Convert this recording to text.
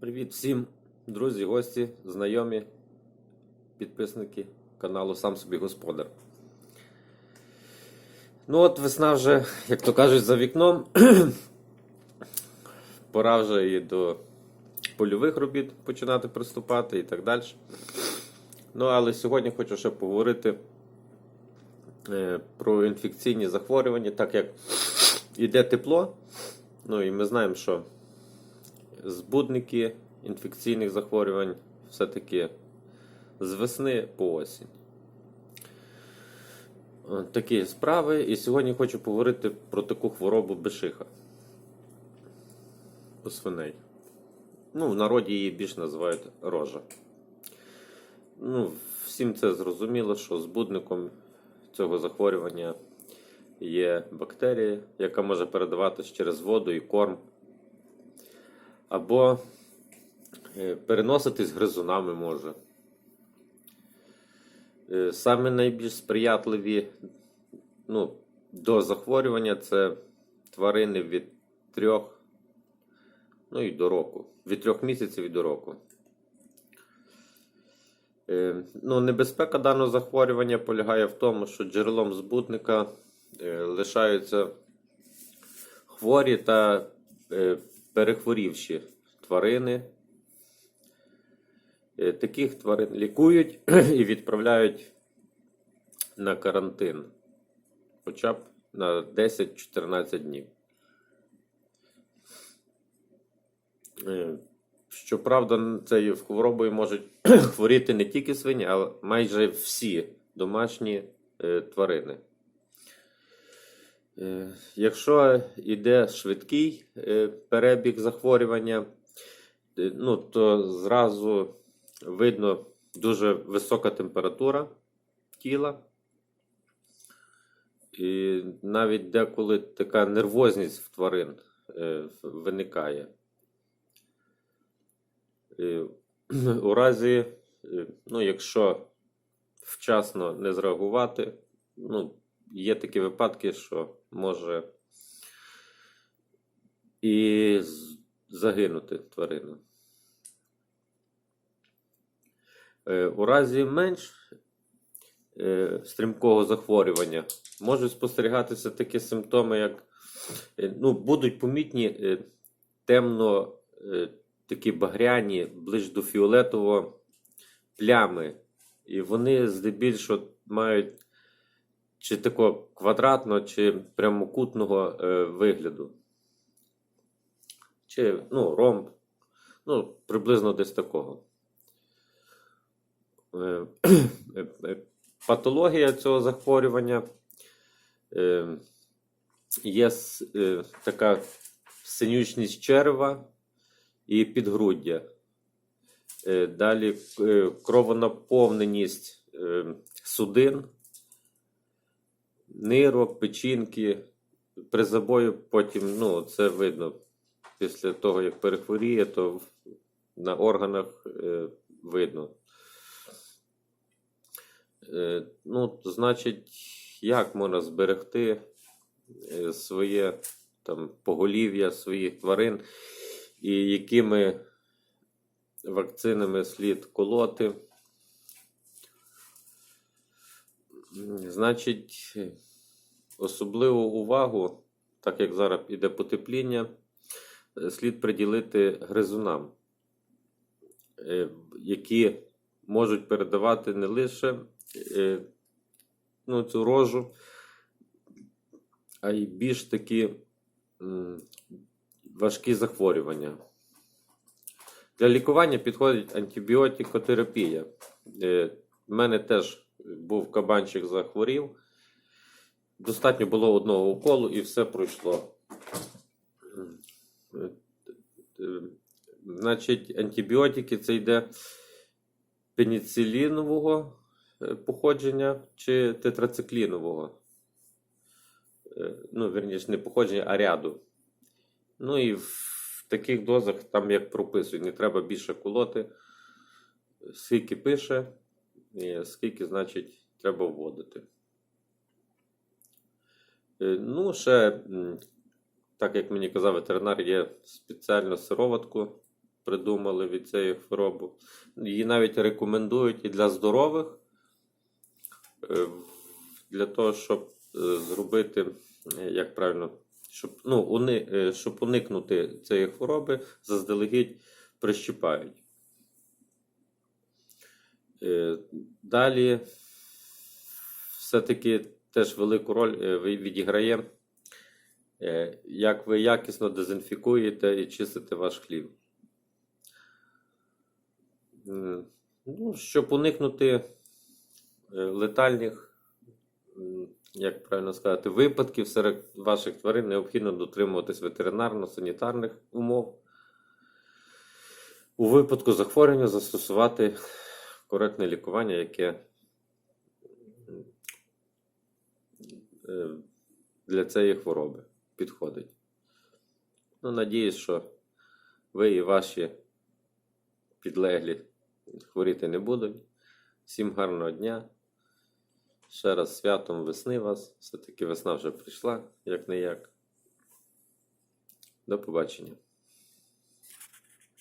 Привіт всім, друзі, гості, знайомі, підписники каналу Сам собі господар. Ну от весна вже, як то кажуть, за вікном. Пора вже і до польових робіт починати приступати і так далі. Ну, але сьогодні хочу ще поговорити е, про інфекційні захворювання, так як йде тепло. Ну і ми знаємо, що збудники інфекційних захворювань все-таки з весни по осінь. Такі справи. І сьогодні хочу поговорити про таку хворобу бешиха у свиней. Ну, в народі її більш називають рожа. Ну, всім це зрозуміло, що збудником цього захворювання є бактерія, яка може передаватись через воду і корм або е, переноситись гризунами може. Е, Саме найбільш сприятливі ну, до захворювання це тварини від трьох, ну і до року. Від трьох місяців і до року. Е, Ну, небезпека даного захворювання полягає в тому, що джерелом збутника лишаються хворі та перехворівші тварини. Е, Таких тварин лікують і відправляють на карантин хоча б на 10-14 днів. Е, Щоправда, цією хворобою можуть хворіти не тільки свині, а майже всі домашні е, тварини. Е, Якщо йде швидкий е, перебіг захворювання, е, ну, то зразу видно дуже висока температура тіла. І навіть деколи така нервозність в тварин виникає. У разі, ну, якщо вчасно не зреагувати, ну, є такі випадки, що може і загинути тварина. Е, У разі менш е, стрімкого захворювання можуть спостерігатися такі симптоми, як е, ну, будуть помітні темно такі багряні, ближ до фіолетового плями. І вони здебільшого мають чи такого квадратного, чи прямокутного е, вигляду. Чи ну, ромб. Ну, приблизно десь такого. Е, е, е, Патологія цього захворювання е, є е, така синючність черва і підгруддя. Е, Далі е, кровонаповненість е, судин, нирок, печінки. При забою потім, ну, це видно після того, як перехворіє, то на органах е, видно. Е, ну, значить, як можна зберегти е, своє там, поголів'я своїх тварин і якими вакцинами слід колоти. Значить, особливу увагу, так як зараз іде потепління, е, слід приділити гризунам, е, які можуть передавати не лише е, ну, цю рожу, а й більш такі важкі захворювання. Для лікування підходить антибіотикотерапія. Е, В мене теж був кабанчик захворів. Достатньо було одного уколу і все пройшло. Значить, антибіотики це йде пеніцилінового е, походження чи тетрациклінового. Е, Ну, верніше, не походження, а ряду. Ну і в таких дозах, там як прописують, не треба більше колоти. Скільки пише, скільки, значить, треба вводити. Е, Ну, ще, так як мені казав ветеринар, є спеціальна сироватку придумали від цієї хвороби. Її навіть рекомендують і для здорових, е, для того, щоб е, зробити, як правильно, щоб, ну, уни, щоб уникнути цієї хвороби, заздалегідь прищіпають. Е, Далі все-таки теж велику роль е, відіграє, е, як ви якісно дезінфікуєте і чистите ваш хліб. Ну, щоб уникнути летальних, як правильно сказати, випадків серед ваших тварин, необхідно дотримуватись ветеринарно-санітарних умов. У випадку захворювання застосувати коректне лікування, яке е, для цієї хвороби підходить. Ну, надіюсь, що ви і ваші підлеглі хворіти не будуть. Всім гарного дня. Ще раз святом весни вас. Все-таки весна вже прийшла, як не як. До побачення.